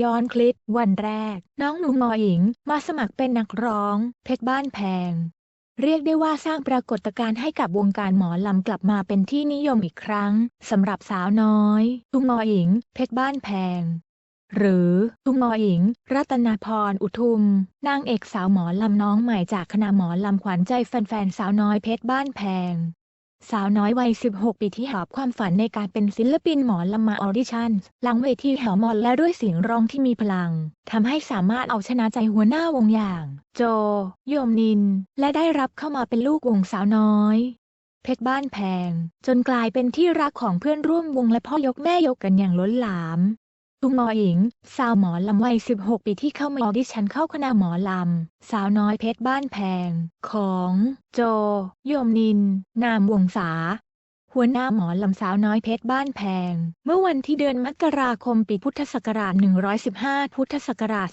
ย้อนคลิปวันแรก น้องหนูมอหญิงมาสมัครเป็นนักร้อง เพชรบ้านแพง เรียกได้ว่าสร้างปรากฏการณ์ให้กับวงการหมอลำกลับมาเป็นที่นิยมอีกครั้งสำหรับสาวน้อยลุงมอหญิง เพชรบ้านแพง หรือลุงมอหญิง รัตนาพรอุทุม นางเอกสาวหมอลำน้องใหม่จากคณะหมอลำขวัญใจแฟนๆสาวน้อยเพชรบ้านแพง สาวน้อยวัย 16 ปีที่หอบความฝันในการเป็นศิลปินหมอลำมาออดิชั่น หลังเวทีแถวมอลและด้วยเสียงร้องที่มีพลัง ทำให้สามารถเอาชนะใจหัวหน้าวงอย่าง โจ โยมนิน และได้รับเข้ามาเป็นลูกวงสาวน้อย เพชรบ้านแพง จนกลายเป็นที่รักของเพื่อนร่วมวงและพ่อยกแม่ยกกันอย่างล้นหลาม ลุงหมอหญิง สาวหมอลำวัย 16 ปีที่เข้ามาออดิชั่นเข้าคณะหมอลำ สาวน้อยเพชรบ้านแพง ของโจ โยมนิน นามวงศา หัวหน้าหมอลำสาวน้อยเพชรบ้านแพง เมื่อวันที่เดือนมกราคมปีพุทธศักราช 115 พุทธศักราช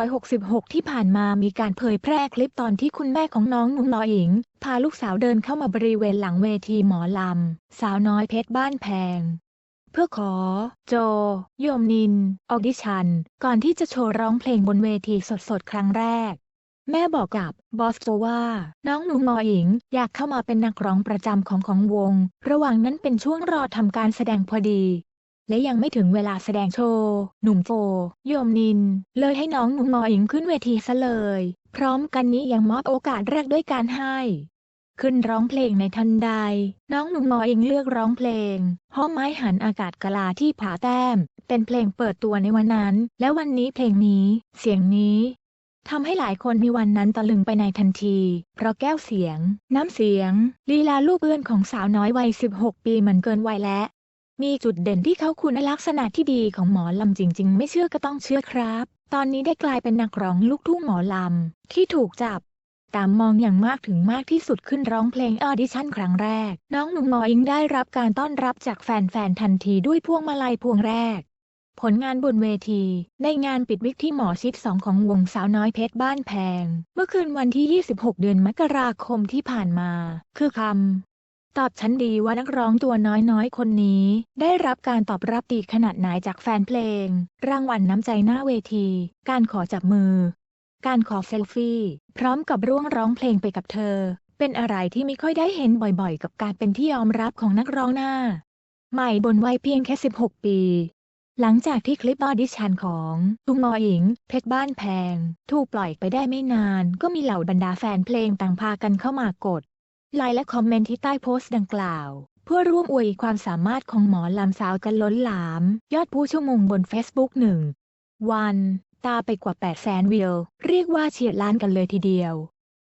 2566 ที่ผ่านมามีการเผยแพร่คลิปตอนที่คุณแม่ของน้องนุ่งหมอหญิง พาลูกสาวเดินเข้ามาบริเวณหลังเวทีหมอลำ สาวน้อยเพชรบ้านแพง เพื่อขอ โจ โยมนิน ออดิชัน ก่อนที่จะโชว์ร้องเพลงบนเวทีสดๆ ครั้งแรก แม่บอกกับบอสโจว่า น้องหนูมอหญิง อยากเข้ามาเป็นนักร้องประจำของของวง ระหว่างนั้นเป็นช่วงรอทำการแสดงพอดี และยังไม่ถึงเวลาแสดงโชว์ หนุ่มโฟ โยมนิน เลยให้น้องหนูมอหญิงขึ้นเวทีซะเลย พร้อมกันนี้ยังมอบโอกาสแรกด้วยการให้ ขึ้นร้องเพลงในทันใด น้องหนุ่มหมอเองเลือกร้องเพลงห้องไม้หันอากาศกะลาที่ผาแต้ม เป็นเพลงเปิดตัวในวันนั้น และวันนี้เพลงนี้ เสียงนี้ทำให้หลายคนในวันนั้นตะลึงไปในทันที เพราะแก้วเสียง น้ำเสียง ลีลาลูกเอื้อนของสาวน้อยวัย 16 ปีมันเกินวัยและ มีจุดเด่นที่เขาคุณลักษณะที่ดีของหมอลำจริง ๆ ไม่เชื่อก็ต้องเชื่อครับ ตอนนี้ได้กลายเป็นนักร้องลูกทุ่งหมอลำ ที่ถูกจับ ตามมองอย่างมากถึงมากที่สุดขึ้นร้องเพลงออดิชั่นครั้งแรก น้องหนุ่มหมออิงได้รับการต้อนรับจากแฟนๆทันทีด้วยพวงมาลัยพวงแรก ผลงานบนเวที ในงานปิดวิกที่หมอชิดสองของวงสาวน้อยเพชรบ้านแพง เมื่อคืนวันที่ 26 เดือนมกราคมที่ผ่านมา คือคำตอบฉันดีว่านักร้องตัวน้อยๆ คนนี้ ได้รับการตอบรับดีขนาดไหนจากแฟนเพลง รางวัลน้ำใจหน้าเวที การขอจับมือ การขอเซลฟี่ พร้อมกับร่วงร้องเพลงไปกับเธอ เป็นอะไรที่ไม่ค่อยได้เห็นบ่อยๆ กับการเป็นที่ยอมรับของนักร้องหน้า ใหม่บนวัยเพียงแค่ 16 ปี หลังจากที่คลิปออดิชันของลุงมอหญิง เพชรบ้านแพง ถูกปล่อยไปได้ไม่นาน ก็มีเหล่าบรรดาแฟนเพลงต่างพากันเข้ามากดไลค์และคอมเมนต์ที่ใต้โพสต์ดังกล่าวเพื่อร่วมอวยความสามารถของหมอลำสาวกันล้นหลาม ยอดผู้ชั่วโมงบน Facebook หนึ่งวัน ตาไปกว่า 8 แสนวิว เรียกว่าเฉียดล้านกันเลยทีเดียว